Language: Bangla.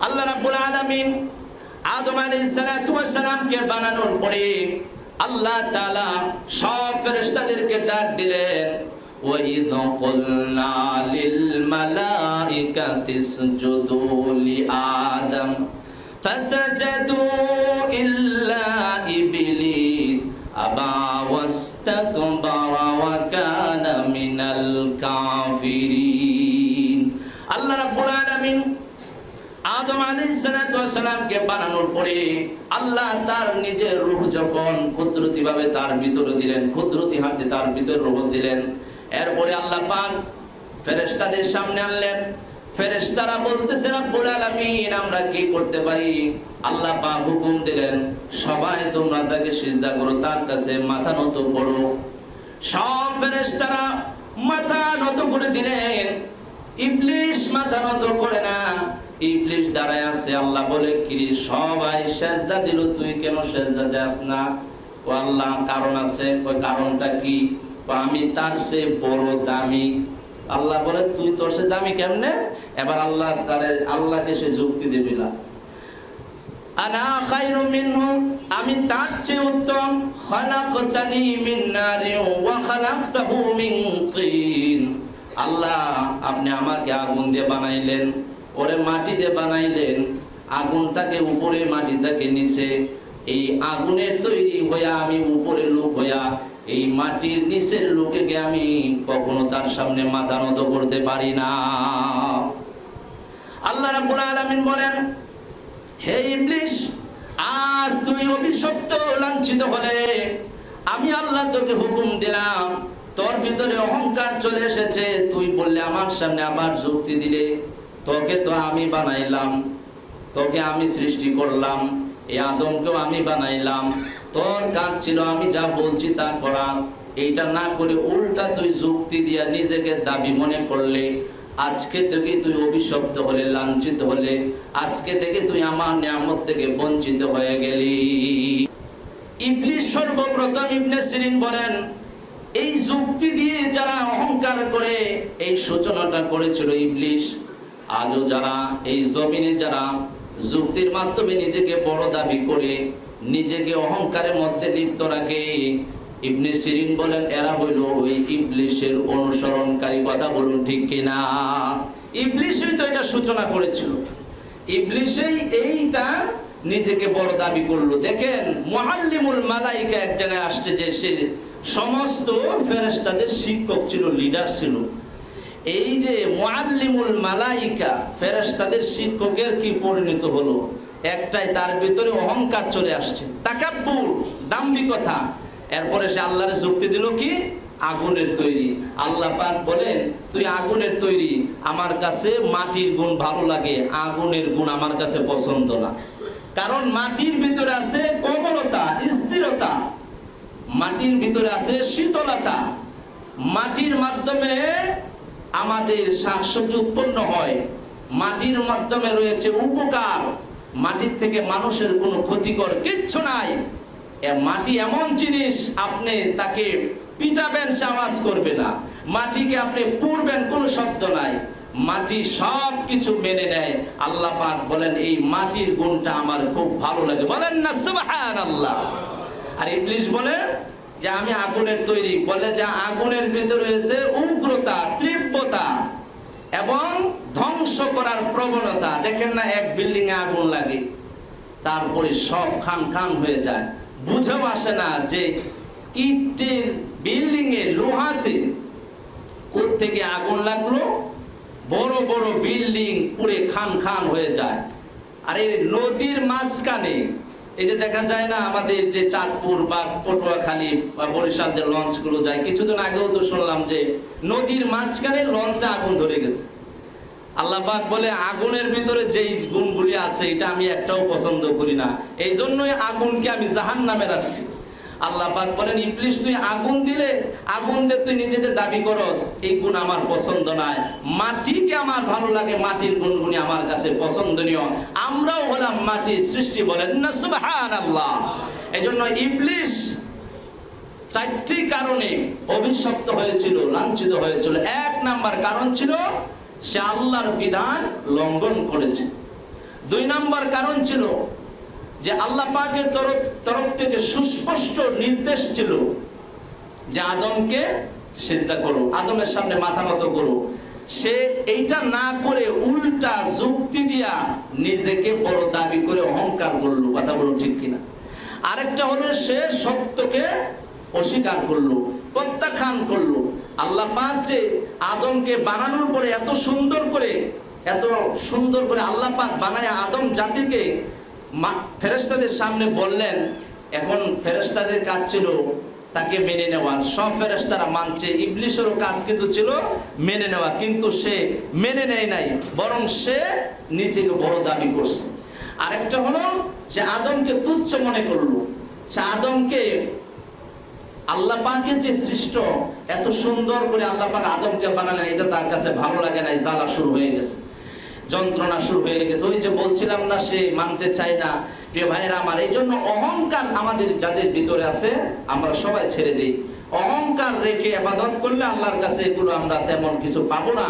আল্লাহ রাব্বুল আলামিন আদম আলাইহিস সালাতু ওয়াস সালামকে বানানোর পরে আল্লাহ তাআলা সব ফেরেশতাদেরকে ডাক দিলেন وَإِذْ قُلْنَا لِلْمَلَائِكَةِ اسْجُدُوا لِآدَمَ فَسَجَدُوا إِلَّا إِبْلِيسَ أَبَى وَاسْتَكْبَرَ وَكَانَ مِنَ الْكَافِرِينَ আলাইসালামকে বানানোর পরে আল্লাহ তার নিজের রূহ যখন কুদরতি ভাবে তার ভিতরে দিলেন, কুদরতি হাতে তার ভিতরে রূহ দিলেন, এরপরে আল্লাহ পাক ফেরেশতাদের সামনে আনলেন। ফেরেশতারা বলতেছে, রব্বুল আলামিন, আমরা কি করতে পারি? আল্লাহ হুকুম দিলেন, সবাই তোমরা তাকে সিজদা করো, তার কাছে মাথা নত করো। সব ফেরেশতারা মাথা নত করে দিলেন। ইবলিশ মাথা নত করে না ইবলিশ দাঁড়ায় আছে, আল্লাহ বলে, কি সবাই সেজদা দিল, তুই কেন সেজদা দেস না? ও আল্লাহ কারণ আছে। ওই কারণটা কি? আমি তার সে বড় দামি। আল্লাহ বলে, তুই তোর সে দামি কেমনে? এবার আল্লাহ তার, আল্লাহকে সে যুক্তি দেবি না আনা খায়রু মিনহু? আমি তার চেয়ে উত্তম। খালাকতানি মিন মিন তিন। আল্লাহ, আপনি আমাকে আগুন দিয়ে বানাইলেন। ওরে মাটি দিয়ে বানাইলেন, আগুনটাকে উপরে মাটি মাটিটাকে নিচে। এই আগুনের তৈরি হইয়া আমি উপরে লোক হইয়া, এই মাটির নিচের লোকেকে আমি কখনো তার সামনে মাথা নত করতে পারি না। আল্লাহ রাব্বুল আলামিন বলেন, হে ইবলিশ আজ তুই অভিশপ্ত, লাঞ্ছিত হলে আমি আল্লাহ তোকে হুকুম দিলাম, তোর ভিতরে অহংকার চলে এসেছে, তুই বললে আমার সামনে আবার যুক্তি দিলে। তোকে তো আমি বানাইলাম, তোকে আমি সৃষ্টি করলাম, এই আদমকেও আমি বানাইলাম। তোর কাজ ছিল আমি যা বলছি তা করা। এইটা না করে উল্টা তুই যুক্তি দিয়া নিজেকে দাবি মনে করলে, আজকে থেকে তুই অভিশপ্ত হলে, লাঞ্ছিত হলে, আজকে থেকে তুই আমার নিয়ামত থেকে বঞ্চিত হয়ে গেলি। ইবলিশ সর্বপ্রথম ইবনে সিরিন বলেন, এই যুক্তি দিয়ে যারা অহংকার করে, এই সূচনাটা করেছিল ইবলিশ। আজও যারা এই জমিনে যারা যুক্তির মাধ্যমে নিজেকে বড় দাবি করে, নিজেকে অহংকারের মধ্যে লিপ্ত রাখে, ইবনে সিরিন বলেন, এরা হইল ওই ইবলিশের অনুসরণকারী, কথা বলুন ঠিক কিনা? ইবলিশই তো এটা সূচনা করেছিল। ইবলিশেই এইটা নিজেকে বড় দাবি করল। দেখেন, মুআল্লিমুল মালাইকা এক জায়গায় আসছে যে সে সমস্ত ফেরেশতাদের শিক্ষক ছিল লিডার ছিল। এই যে মুআল্লিমুল মালাইকা, ফেরেশতাদের শিক্ষকের কি পরিণত হলো? একটাই তার ভিতরে অহংকার চলে আসছে। তাকাব্বুর দাম্ভিকতা এরপরে সে আল্লাহর যুক্তি দিল কি? আগুনের তৈরি। আল্লাহ পাক বলেন, তুই আগুনের তৈরি। আমার কাছে মাটির গুণ ভালো লাগে, আগুনের গুণ আমার কাছে পছন্দ না। কারণ মাটির ভিতরে আছে কোমলতা, স্থিরতা। মাটির ভিতরে আছে শীতলতা। মাটির মাধ্যমে আমাদের শাকসবজি উৎপন্ন হয়। মাটির মাধ্যমে রয়েছে উপকার। মাটির থেকে মানুষের কোনো ক্ষতিকর কিচ্ছু নাই। মাটি এমন জিনিস, আপনি তাকে পিটাবেন, সে আওয়াজ করবে না। মাটিকে আপনি পুরবেন কোনো শব্দ নাই। মাটি সব কিছু মেনে নেয়। আল্লাহ পাক বলেন, এই মাটির গুণটা আমার খুব ভালো লাগে। বলেন না সুবহান আল্লাহ আর ইবলিশ বলে, যে আমি আগুনের তৈরি। বলে, যে আগুনের ভিতরে রয়েছে উগ্রতা এবং ধ্বংস করার প্রবণতা, দেখেন না এক বিল্ডিং এ আগুন লাগে, তারপরে সব খান খান হয়ে যায়। বুঝেও আসে না যে ইটের বিল্ডিং এ, লোহাতে থেকে আগুন লাগল, বড় বড় বিল্ডিং পুরে খান খান হয়ে যায়। আর এই নদীর মাঝখানে, এই যে দেখা যায় না আমাদের যে চাঁদপুর বা পটুয়াখালী বা বরিশাল যে লঞ্চগুলো যায়, কিছুদিন আগেও তো শুনলাম যে নদীর মাঝখানে লঞ্চে আগুন ধরে গেছে। আল্লাহ পাক বলে, আগুনের ভিতরে যেই গুণগুলি আছে, এটা আমি একটাও পছন্দ করি না। এই জন্যই আগুনকে আমি জাহান নামে রাখছি। আল্লাহ পাক বলেন, ইবলিশ, তুই আগুন দিলে, আগুন দিয়ে তুই নিজেকে দাবি করস, এই গুণ আমার পছন্দ নয়। মাটিকে আমার ভালো লাগে, মাটির গুণগুলি আমার কাছে পছন্দনীয়। আমরাও হলাম মাটির সৃষ্টি বলেন না সুবহান আল্লাহ এই জন্য ইবলিশ চারটি কারণে অভিশপ্ত হয়েছিল, লাঞ্ছিত হয়েছিল। এক নাম্বার কারণ ছিল সে আল্লাহর বিধান লঙ্ঘন করেছে। দুই নম্বর কারণ ছিল যে আল্লাহ পাকের তরফ তরফ থেকে সুস্পষ্ট নির্দেশ ছিল যে আদমকে সেজদা করো, আদমের সামনে মাথা নত করো। সে এইটা না করে উল্টা যুক্তি দিয়া নিজেকে বড় দাবি করে অহংকার করল, কথা বলো ঠিক কিনা। আরেকটা হলো সে সত্যকে অস্বীকার করল, প্রত্যাখ্যান করল। আল্লাহ পাক যে আদমকে বানানোর পরে এত সুন্দর করে, এত সুন্দর করে আল্লাহ পাক বানায় আদম জাতিকে ফেরেশতাদের সামনে বললেন, এখন ফেরেশতাদের কাজ ছিল তাকে মেনে নেওয়া। সব ফেরেশতারা মানছে ইবলিশেরও কাজ কিন্তু ছিল মেনে নেওয়া। কিন্তু সে মেনে নেয় নাই, বরং সে নিজেকে বড় দাবি করছে। আরেকটা হলো যে আদমকে তুচ্ছ মনে করল। সে আদমকে আল্লাহ পাকের যে সৃষ্ট এত সুন্দর করে আল্লাহ পাক আদমকে বানালেন, এটা তার কাছে ভালো লাগে না জ্বালা শুরু হয়ে গেছে, যন্ত্রণা শুরু হয়ে গেছে। ওই যে বলছিলাম না, সে মানতে চায় না। প্রিয় ভাইয়েরা আমার, এই জন্য অহংকার আমাদের যাদের ভিতরে আছে, আমরা সবাই ছেড়ে দিই। অহংকার রেখে আবাদত করলে আল্লাহর কাছে এগুলো আমরা তেমন কিছু পাবো না।